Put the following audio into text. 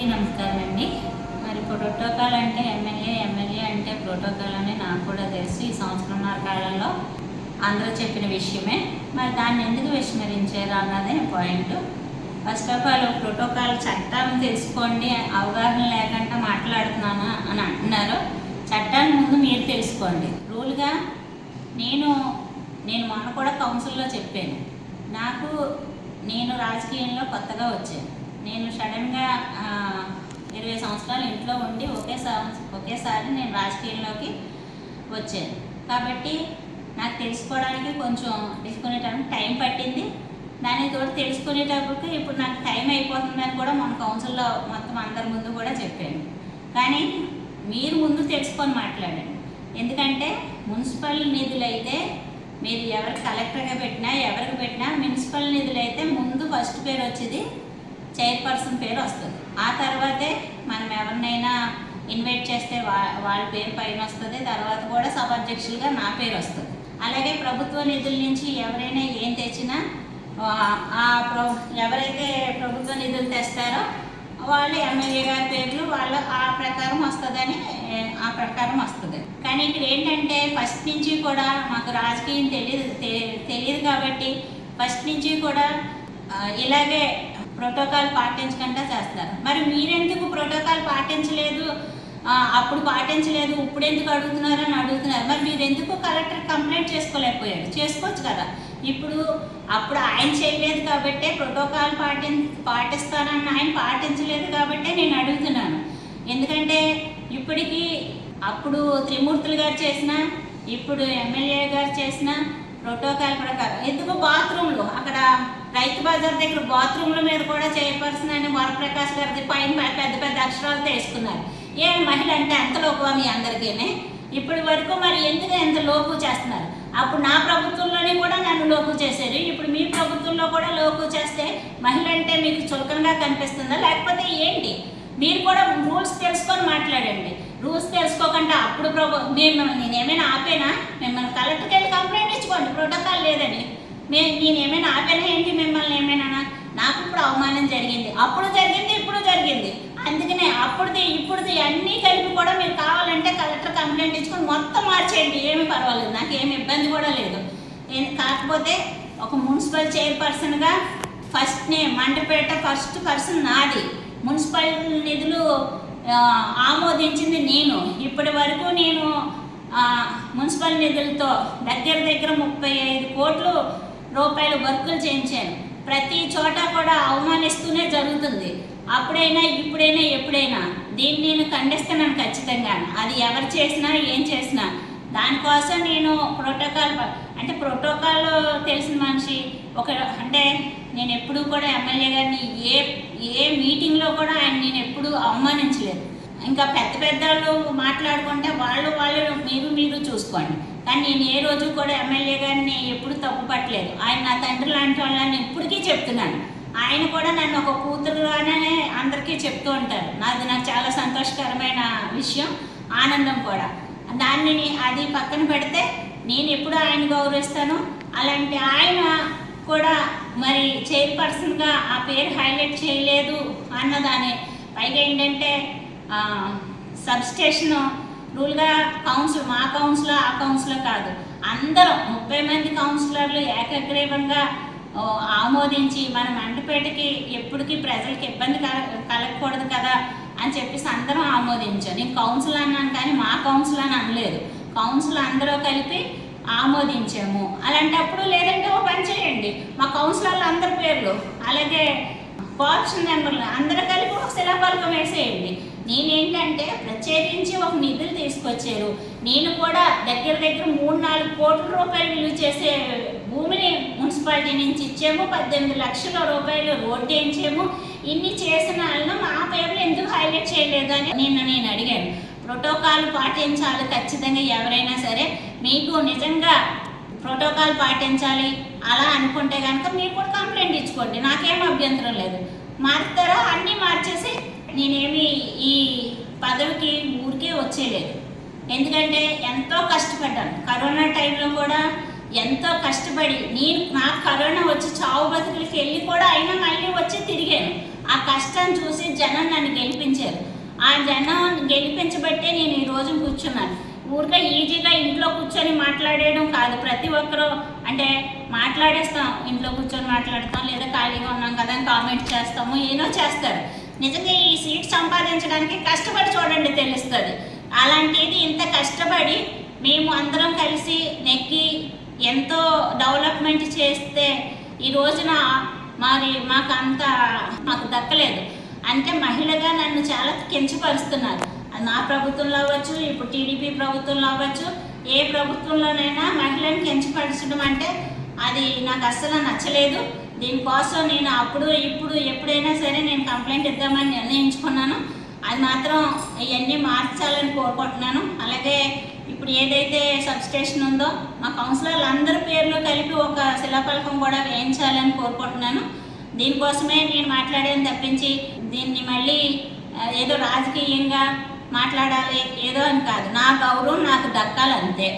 అందరికీ నమస్కారం అండి. మరి ప్రోటోకాల్ అంటే ఎమ్మెల్యే ఎమ్మెల్యే అంటే ప్రోటోకాల్ అని నాకు కూడా తెలుసు ఈ సంవత్సరంన్నర కాలంలో. అందరూ చెప్పిన విషయమే. మరి దాన్ని ఎందుకు విస్మరించారు అన్నదే point. First of all protocol చట్టాలను తెలుసుకోండి అవగాహన లేకుండా మాట్లాడుతున్నాను అని అంటున్నారు. చట్టాన్ని ముందు మీరు తెలుసుకోండి. రూల్గా నేను నేను మొన్న కూడా కౌన్సిల్లో చెప్పాను. నాకు నేను రాజకీయంలో కొత్తగా వచ్చాను. నేను సడన్గా ఇరవై సంవత్సరాలు ఇంట్లో ఉండి ఒకే సంవత్సరం ఒకేసారి నేను రాజకీయంలోకి వచ్చాను. కాబట్టి నాకు తెలుసుకోవడానికి కొంచెం తెలుసుకునేటప్పుడు టైం పట్టింది. దాని తోడు తెలుసుకునేటప్పటికి ఇప్పుడు నాకు టైం అయిపోతుందని కూడా మన కౌన్సిల్లో మొత్తం అందరి ముందు కూడా చెప్పాను. కానీ మీరు ముందు తెలుసుకొని మాట్లాడండి. ఎందుకంటే మున్సిపల్ నిధులు అయితే మీరు ఎవరికి కలెక్టర్గా పెట్టినా ఎవరికి పెట్టినా మున్సిపల్ నిధులు అయితే ముందు ఫస్ట్ పేరు వచ్చేది చైర్పర్సన్ పేరు వస్తుంది. ఆ తర్వాతే మనం ఎవరినైనా ఇన్వైట్ చేస్తే వా వాళ్ళ పేరు పైన వస్తుంది. తర్వాత కూడా సభాధ్యక్షులుగా నా పేరు వస్తుంది. అలాగే ప్రభుత్వ నిధుల నుంచి ఎవరైనా ఏం తెచ్చినా ఆ- ఆ ప్ర ఎవరైతే ప్రభుత్వ నిధులు తెస్తారో వాళ్ళు ఎమ్మెల్యే గారి పేర్లు వాళ్ళ ఆ ప్రకారం వస్తుందని ఆ ప్రకారం వస్తుంది. కానీ ఇక్కడ ఏంటంటే ఫస్ట్ నుంచి కూడా మాకు రాజకీయం తెలియదు తె- తెలియదు కాబట్టి ఫస్ట్ నుంచి కూడా ఇలాగే ప్రోటోకాల్ పాటించకుండా చేస్తారు మరి మీరెందుకు ప్రోటోకాల్ పాటించలేదు? అప్పుడు పాటించలేదు ఇప్పుడు ఎందుకు అడుగుతున్నారు అని అడుగుతున్నారు. మరి మీరు ఎందుకు కలెక్టర్ కంప్లైంట్ చేసుకోలేకపోయారు? చేసుకోవచ్చు కదా. ఇప్పుడు అప్పుడు ఆయన చేయలేదు కాబట్టే ప్రోటోకాల్ పాటి పాటిస్తానన్న ఆయన పాటించలేదు కాబట్టే నేను అడుగుతున్నాను. ఎందుకంటే ఇప్పటికీ అప్పుడు త్రిమూర్తులు గారు చేసిన ఇప్పుడు ఎమ్మెల్యే గారు చేసిన ప్రోటోకాల్ ప్రకారం ఎందుకు బాత్రూమ్లు అక్కడ రైతు బజార్ దగ్గర బాత్రూమ్ల మీద కూడా చైర్పర్సన్ అని వరప్రకాష్ గారిది పైన పెద్ద పెద్ద అక్షరాలతో వేసుకున్నారు ఏ మహిళ అంటే ఎంత లోపం మీ అందరికీనే? ఇప్పటి వరకు మరి ఎందుకు ఎంత లోపు చేస్తున్నారు? అప్పుడు నా ప్రభుత్వంలోనే కూడా నన్ను లోపు చేశారు. ఇప్పుడు మీ ప్రభుత్వంలో కూడా లోపు చేస్తే మహిళ అంటే మీకు చులకనగా కనిపిస్తుందా? లేకపోతే ఏంటి? మీరు కూడా రూల్స్ తెలుసుకొని మాట్లాడండి. రూల్స్ తెలుసుకోకుండా అప్పుడు ప్రభు మిమ్మల్ని నేను ఏమైనా ఆపేనా? మిమ్మల్ని కలెక్టర్కి వెళ్ళి కంప్లైంట్ ఇచ్చుకోండి. ప్రోటోకాల్ లేదని. నేను ఏమైనా ఆపేనా ఏంటి మిమ్మల్ని ఏమైనా? నాకు ఇప్పుడు అవమానం జరిగింది. అప్పుడు జరిగింది ఇప్పుడు జరిగింది. అందుకనే అప్పుడుది ఇప్పుడుది అన్నీ కలిపి కూడా మీరు కావాలంటే కలెక్టర్ కంప్లైంట్ ఇచ్చుకొని మొత్తం మార్చేయండి. ఏమి పర్వాలేదు. నాకు ఏమి ఇబ్బంది కూడా లేదు. నేను కాకపోతే ఒక మున్సిపల్ చైర్పర్సన్గా ఫస్ట్ నే మండపేట ఫస్ట్ పర్సన్ నాది. మున్సిపల్ నిధులు ఆమోదించింది నేను. ఇప్పటి వరకు నేను మున్సిపల్ నిధులతో దగ్గర దగ్గర ముప్పై ఐదు కోట్లు రూపాయలు వర్కులు చేయించాను. ప్రతి చోట కూడా అవమానిస్తూనే జరుగుతుంది. అప్పుడైనా ఇప్పుడైనా ఎప్పుడైనా. దీన్ని నేను ఖండిస్తున్నాను ఖచ్చితంగా అది ఎవరు చేసినా ఏం చేసినా. దానికోసం నేను ప్రోటోకాల్ ప- అంటే ప్రోటోకాల్ తెలిసిన మనిషి ఒక అంటే నేను ఎప్పుడూ కూడా ఎమ్మెల్యే గారిని ఏ ఏ మీటింగ్లో కూడా ఆయన నేను ఎప్పుడూ అవమానించలేదు. ఇంకా పెద్ద పెద్దలు మాట్లాడుకుంటే వాళ్ళు వాళ్ళు మీరు మీరు చూసుకోండి. కానీ నేను ఏ రోజు కూడా ఎమ్మెల్యే గారిని ఎప్పుడు తప్పు పట్టలేదు. ఆయన నా తండ్రి లాంటి వాళ్ళని ఇప్పటికీ చెప్తున్నాను. ఆయన కూడా నన్ను ఒక కూతురుగానే అందరికీ చెప్తూ ఉంటారు. నాది నాకు చాలా సంతోషకరమైన విషయం ఆనందం కూడా. దాన్ని అది పక్కన పెడితే నేను ఎప్పుడు ఆయన గౌరవిస్తాను. అలాంటి ఆయన కూడా మరి చైర్పర్సన్గా ఆ పేరు హైలైట్ చేయలేదు అన్నదాని పైగా ఏంటంటే సబ్స్టేషను రూల్గా కౌన్సిల్ మా కౌన్సిలర్ ఆ కౌన్సిలర్ కాదు. అందరం ముప్పై మంది కౌన్సిలర్లు ఏకగ్రీవంగా ఆమోదించి మన మంటపేటకి ఎప్పటికీ ప్రజలకి ఇబ్బంది కల- కలగకూడదు కదా అని చెప్పేసి అందరం ఆమోదించాం. నేను కౌన్సిల్ అన్నాను కానీ మా కౌన్సిల్ అని అనలేదు. కౌన్సిల్ అందరూ కలిపి ఆమోదించాము. అలాంటప్పుడు లేదంటే ఓ పని చేయండి. మా కౌన్సిలర్లు అందరి పేర్లు అలాగే కోఆప్షన్ మెంబర్లు అందరూ కలిపి ఒక శిలాఫలకం వేసేయండి. నేనేంటంటే ప్రత్యేకించి ఒక నిధులు తీసుకొచ్చారు. నేను కూడా దగ్గర దగ్గర మూడు నాలుగు కోట్ల రూపాయలు విలువ చేసే భూమిని మున్సిపాలిటీ నుంచి ఇచ్చాము. పద్దెనిమిది లక్షల రూపాయలు రోడ్డు వేయించాము. ఇన్ని చేసిన వాళ్ళను మా పేర్లు ఎందుకు హైలైట్ చేయలేదు అని నిన్న నేను అడిగాను. ప్రోటోకాల్ పాటించాలి ఖచ్చితంగా ఎవరైనా సరే. మీకు నిజంగా ప్రోటోకాల్ పాటించాలి అలా అనుకుంటే కనుక మీరు కూడా కంప్లైంట్ ఇచ్చుకోండి. నాకేం అభ్యంతరం లేదు. మారుతారా? అన్నీ మార్చేసి నేనేమి ఈ పదవికి ఊరికే వచ్చేలేదు ఎందుకంటే ఎంతో కష్టపడ్డాను. కరోనా టైంలో కూడా ఎంతో కష్టపడి నేను నాకు కరోనా వచ్చి చావు బతుకులకి వెళ్ళి కూడా అయినా మళ్ళీ వచ్చి తిరిగాను. ఆ కష్టం చూసి జనం నన్ను గెలిపించారు. ఆ జనం గెలిపించబట్టే నేను ఈ రోజు కూర్చున్నాను. ఊరికే ఈజీగా ఇంట్లో కూర్చొని మాట్లాడేయడం కాదు. ప్రతి ఒక్కరూ అంటే మాట్లాడేస్తాం. ఇంట్లో కూర్చొని మాట్లాడతాం. లేదా ఖాళీగా ఉన్నాం కదా అని కామెంట్ చేస్తాము ఏదో చేస్తారు. నిజంగా ఈ సీట్ సంపాదించడానికి కష్టపడి చూడండి తెలుస్తుంది. అలాంటిది ఇంత కష్టపడి మేము అందరం కలిసి నెక్కి ఎంతో డెవలప్మెంట్ చేస్తే ఈ రోజున మరి మాకు అంత మాకు దక్కలేదు. అంటే మహిళగా నన్ను చాలా కించపరుస్తున్నారు. నా ప్రభుత్వంలో అవ్వచ్చు ఇప్పుడు టీడీపీ ప్రభుత్వంలో అవ్వచ్చు ఏ ప్రభుత్వంలోనైనా మహిళను కించపరచడం అంటే అది నాకు అస్సలు నచ్చలేదు. దీనికోసం నేను అప్పుడు ఇప్పుడు ఎప్పుడైనా సరే నేను కంప్లైంట్ ఇద్దామని నిర్ణయించుకున్నాను. అది మాత్రం ఇవన్నీ మార్చాలని కోరుకుంటున్నాను. అలాగే ఇప్పుడు ఏదైతే సబ్ స్టేషన్ ఉందో మా కౌన్సిలర్లు అందరి పేర్లు కలిపి ఒక శిలాఫలకం కూడా వేయించాలని కోరుకుంటున్నాను. దీనికోసమే నేను మాట్లాడేది తప్పించి దీన్ని మళ్ళీ ఏదో రాజకీయంగా మాట్లాడాలి ఏదో అని కాదు. నా గౌరవం నాకు దక్కాలి అంతే.